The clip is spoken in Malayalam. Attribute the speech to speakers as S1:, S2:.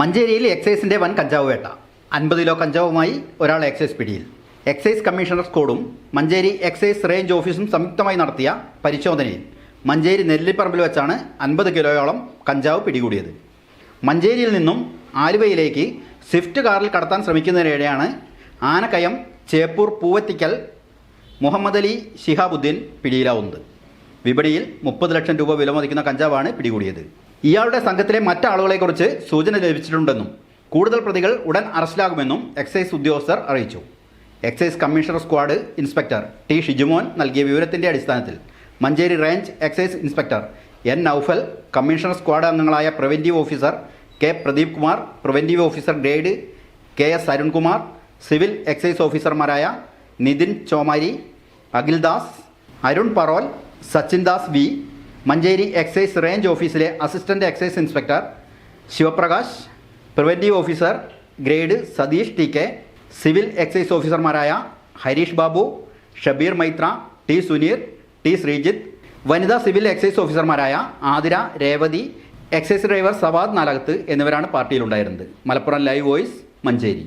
S1: മഞ്ചേരിയിൽ എക്സൈസിന്റെ വൻ കഞ്ചാവ് വേട്ട. അൻപത് കിലോ കഞ്ചാവുമായി ഒരാൾ എക്സൈസ് പിടിയിൽ. എക്സൈസ് കമ്മീഷണർ സ്കോഡും മഞ്ചേരി എക്സൈസ് റേഞ്ച് ഓഫീസും സംയുക്തമായി നടത്തിയ പരിശോധനയിൽ മഞ്ചേരി നെല്ലിപ്പറമ്പിൽ വെച്ചാണ് അൻപത് കിലോയോളം കഞ്ചാവ് പിടികൂടിയത്. മഞ്ചേരിയിൽ നിന്നും ആലുവയിലേക്ക് സ്വിഫ്റ്റ് കാറിൽ കടത്താൻ ശ്രമിക്കുന്നതിനിടെയാണ് ആനക്കയം ചേപ്പൂർ പൂവത്തിക്കൽ മുഹമ്മദ് അലി ശിഹാബുദ്ദീൻ പിടിയിലാവുന്നത്. വിപണിയിൽ മുപ്പത് ലക്ഷം രൂപ വിലമതിക്കുന്ന കഞ്ചാവാണ് പിടികൂടിയത്. ഇയാളുടെ സംഘത്തിലെ മറ്റാളുകളെക്കുറിച്ച് സൂചന ലഭിച്ചിട്ടുണ്ടെന്നും കൂടുതൽ പ്രതികൾ ഉടൻ അറസ്റ്റിലാകുമെന്നും എക്സൈസ് ഉദ്യോഗസ്ഥർ അറിയിച്ചു. Excise commissioner squad inspector T Shijumon നൽകിയ വിവരത്തിന്റെ അടിസ്ഥാനത്തിൽ Manjeri range excise inspector N Noufal commissioner squad അംഗങ്ങളായ preventive officer K Pradeep Kumar preventive officer grade K S Arunkumar civil excise ഓഫീസർമാരായ Nithin Chomari Akhildas Arun Parol Sachindas V Manjeri excise range ഓഫീസിലെ assistant excise inspector Shivaprakash preventive officer grade Satheesh T K civil excise ഓഫീസർമാരായ ഹരീഷ് ബാബു ഷബീർ മൈത്ര ടി സുനീർ ടി ശ്രീജിത്ത് വനിതാ സിവിൽ എക്സൈസ് ഓഫീസർമാരായ ആതിര രേവതി എക്സൈസ് ഡ്രൈവർ സവാദ് നാലകത്ത് എന്നിവരാണ് പാർട്ടിയിലുണ്ടായിരുന്നത്. Malappuram live voice Manjeri.